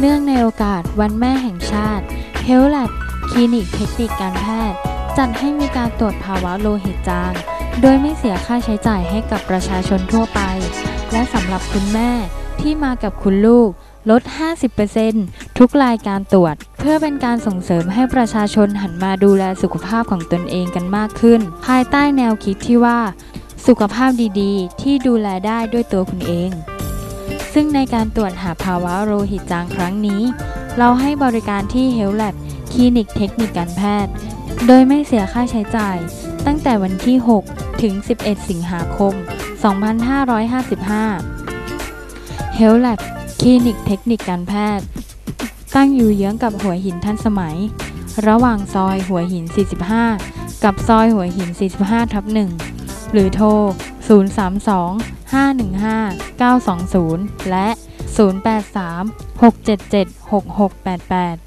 เนื่องในโอกาสวันแม่แห่งชาติ h e a l t h Lab คลินิกเทคนิคการแพทย์ จัดให้มีการตรวจภาวะโลหิตจาง โดยไม่เสียค่าใช้จ่ายให้กับประชาชนทั่วไป และสำหรับคุณแม่ที่มากับคุณลูก ลด 50%ทุกรายการตรวจ เพื่อเป็นการส่งเสริมให้ประชาชนหันมาดูแลสุขภาพของตนเองกันมากขึ้น ภายใต้แนวคิดที่ว่า สุขภาพดีๆ ที่ดูแลได้ด้วยตัวคุณเอง ซึ่งในการตรวจหาภาวะโลหิตจางครั้งนี้ เราให้บริการที่ h e l t h Lab คลินิกเทคนิคการแพทย์ โดยไม่เสียค่าใช้จ่าย ตั้งแต่วันที่ 6 ถึง 11 สิงหาคม 2555 h e l t h Lab คลินิกเทคนิคการแพทย์ ตั้งอยู่เยื้องกับหัวหินทันสมัย ระหว่างซอยหัวหิน 45 กับซอยหัวหิน 45 ทับ 1 หรือโทร 032 515 920 และ 083 677 6688